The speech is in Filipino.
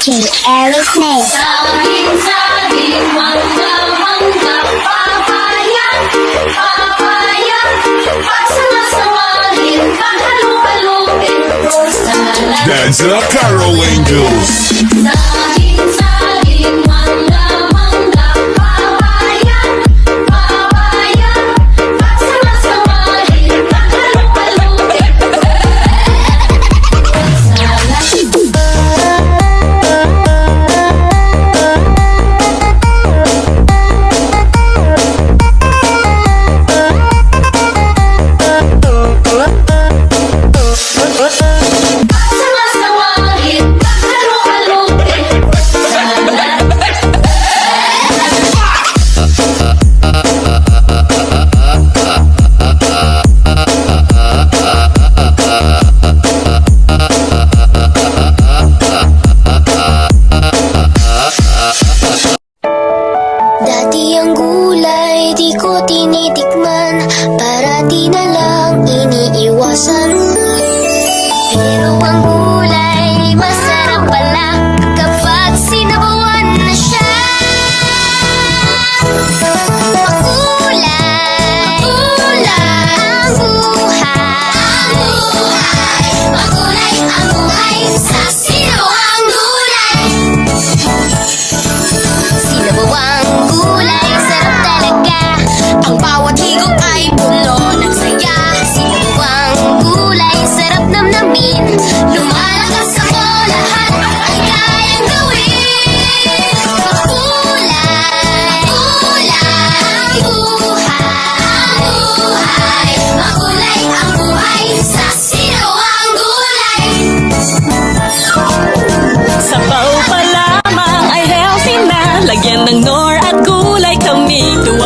DJ Eric May. Saging-saging, mangga-mangga, papaya, papaya. Pagsama-samahin, salad. Dance up, Carol Angels. Di na ng nor at gulay tamito